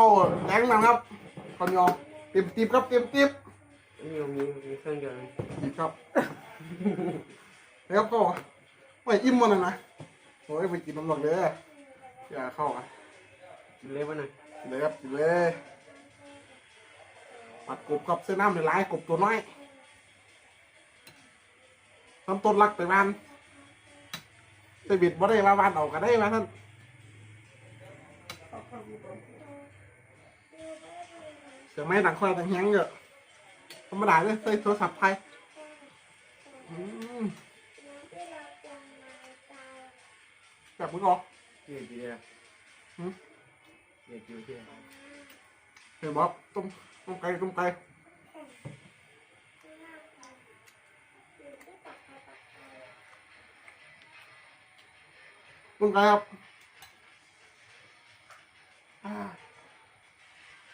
เข้าแรงมันครับข้าวเหนียวเต็มติ๊บครับเต็มติ๊บมีมีมีเครื่องยนต์ติ๊บครับแล้วก็ไม่อิ่มมันนะนะโอ้ยไปกินน้ำหลอกเลยอย่าเข้าอะกินเล็บวะหน่อยกินเลยครับกินเลยปัดกบครับเส้นน้ำในร้ายกบตัวน้อยทำต้นรักไปบ้านไปบิดบ่ได้ว่าบ้านออกก็ได้มาท่าน เสียงไม้ดังคอยดังแฮงเยอะธรรมดาเลยใส่โทรศัพท์ไทยอืมแบบมึงออกเกียร์กี่เดียวหืมเกียร์กี่เดียวเห็นบอกต้มต้มไก่ต้มไก่ต้มไก่ครับ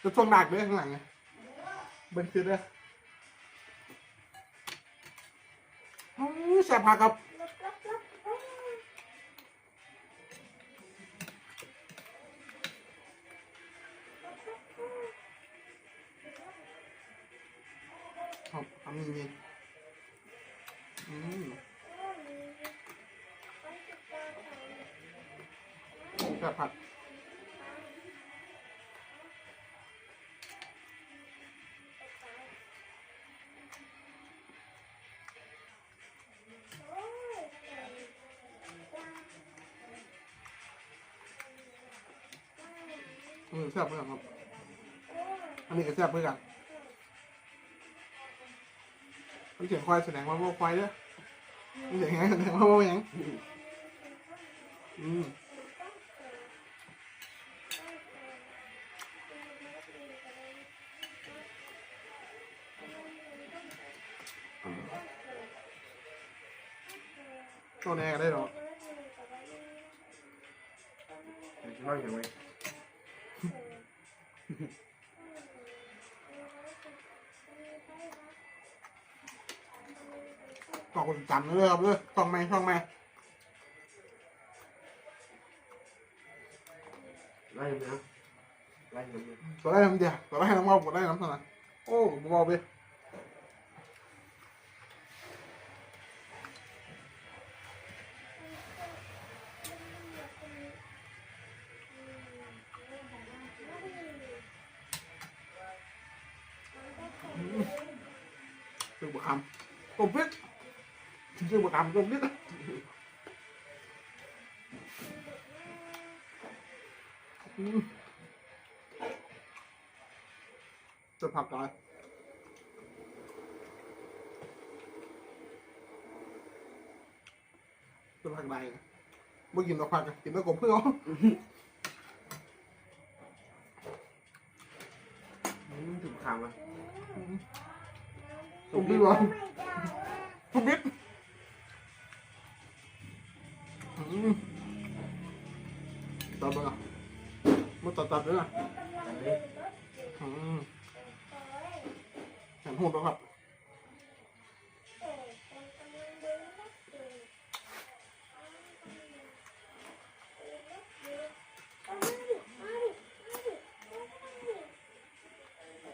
จะช่วงดักด้วยข้างหลังไงเบิ้ลคือเด้ออื้อแซ่บผักครับครับทำนี่อืมแซ่บผัก อืมแซ่บเพื่อนครับ อันนี้ก็แซ่บเพื่อนกันมันเสียงควายแสดงว่าโม่ควายเด้อมันเสียงไงแสดงว่าโม่ยังอืมตัวแน่ก็ได้หรอกช่วยอย่างไร ต่อคนจำเลยครับเลยช่องแม่ช่องแม่ไล่ไหมนะไล่ไหมนะตัวได้น้ำเดียวตัวได้น้ำเมาตัวได้น้ำสนะโอ้บอไป ซื้อบุคคำต้มพริกซื้อบุคคำต้มพริกอืมจะผักอะไรจะผักใดเมื่อกินตัวผักอะกินตัวกบเพื่อนอืมถูกขามอะ กบเพื่อนทุบบิดอืมตัดไปละมาตัดตัดด้วยนะอันนี้อืมแขนหูดแล้วครับ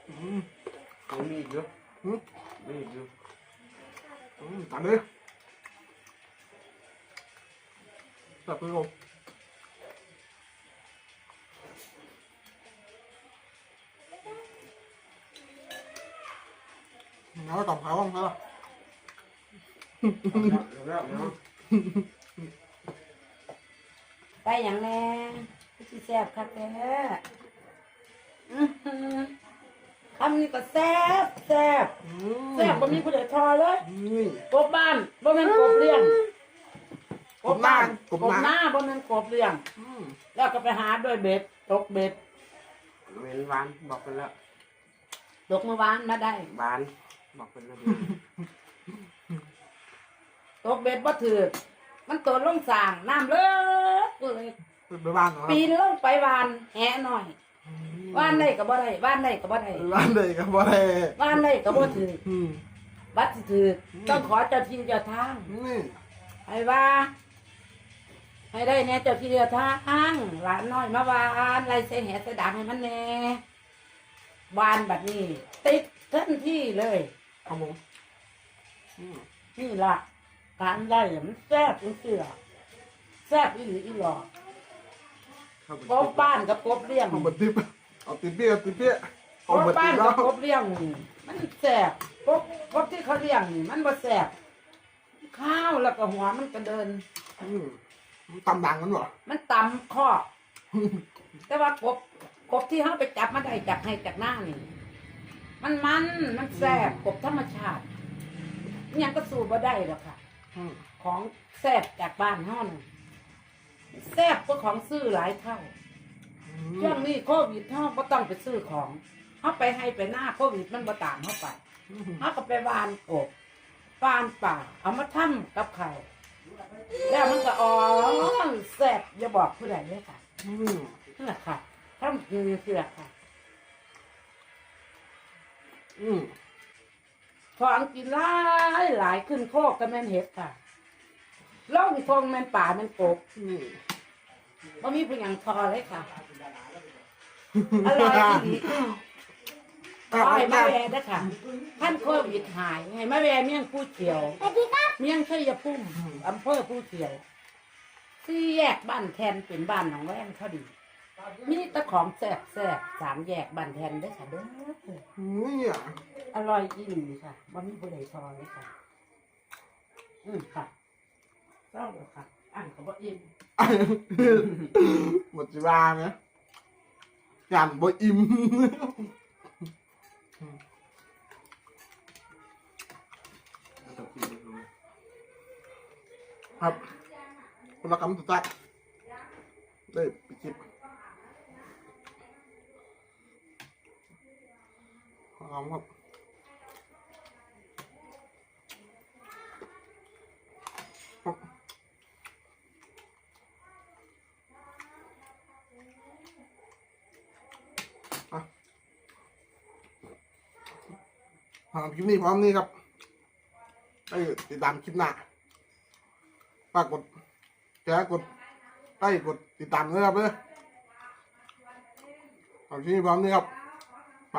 อืมเขามีอีกเยอะ อืมมีอียอะอืมตัดเลยตัดไปลงแล้วก็ต่อมขาบ้างครับแล้วแล้วเนาะไปอย่างแน่ที่แซ่บคักแท้ อื้อหือคำนี้ก็แซ่บแซ่บอืแซ่บบ่มีผู้ใดทอเลยนี่กบบ้านบ่แม่นกบเลี้ยงกบหน้ากบบหน้าบ่แม่นกบเลี้ยงอืมแล้วก็ไปหาด้วยเบ็ดตกเบ็ดเว้นหวานบอกกันแล้วตกเมื่อวานมาได้หวานบอกกันแล้วตกเบ็ดบ่ถือมันตัวลงสร้างน้ำเลิกเลยไปบ้านเหรอครับปีนลงไปวานแหหน่อย ว่านได้ก็บ่ได้ว่านได้ก็บ่ได้บ้านใดกับบ่ได้ว่านได้ก็บ่ถืออืมบัดสิถือต้องขอเจ้าที่เจ้าทางนี่ไอ้ว่า ให้ได้เนี่ยเจ้าที่เดียวทางหลานน้อยมาวานไรเสแหสดังให้มันแน่วานแบบนี้ ติดทันที่เลย ครับผมอืมนี่ละการได้มันแซ่บจริงๆแซ่บอีหลีอีหลอกเข้าไปกบบ้านกับกบเลี้ยง เอาบัตรทิป เอาติปเปี้ยเอาติปเปี้ยกเอาบบัตรบ้าทินปแล้กับวกบเลี้ยงนี่มันแซ่บกบกบที่เขาเลี้ยงนี่มันบ่แซ่บข้าวแล้วก็หัวมันก็เดิน อืมตำดังมันเหรอมันตำข้อแต่ว่ากบกบที่เขาไปจับมาได้จากให้จากหน้านี่ มันมันมันแซ่บกบธรรมชาติอิหยังก็สู้บ่ได้หรอกค่ะ อืมของแซ่บจากบ้านเฮาน่ะแซ่บกว่าของซื้อหลายเท่า ช่วงนี้โควิดเฮาบ่ต้องไปซื้อของเฮาไปให้ไปหน้าโควิดมันบ่ตามเฮาไปอืมเฮาก็ไปวานกบวานป่า เอามาทำกับข้าวแล้วมันก็อ๋อแซ่บอย่าบอกผู้ใดเลยค่ะอืมนั่นแหละค่ะทำกินเสือค่ะ อืมของกินหลายหลายขึ้นโคกก็แม่นเห็ดค่ะล่องทงแม่นป่าแม่นกบอืม บ่มีเป็นอย่างพอเลยค่ะอร่อยที่ดีอร่อยมาแวร์นะค่ะท่านโควิดหายให้มาแวร์เมี่ยงผู้เขียว เมี่ยงชัยภูมิอำเภอผู้เขียวสี่แยกบ้านแทนเป็นบ้านหนองแวงเขาดีมีแตะของแซ่บแซ่บสามแยกบ้านแทนได้อค่ะเด้อเนี่ยอร่อยอีหลีค่ะบ่มีผู้ใดพอเลยค่ะ อืมค่ะเศร้าเลยค่ะ อ่านก็บ่อิ่มหมดจีบานี่ยานบ่อิ่มครับคนละคำสุดท้ายได้ไปคิดคำครับครับ พร้อมคลิปนี้พร้อมนี้ครับไปติดตามคลิปหน้าฝากกดแชร์กดไลค์กดติดตามด้วยครับเด้อขอมคลิปนี้พร้อมนี้ครับไป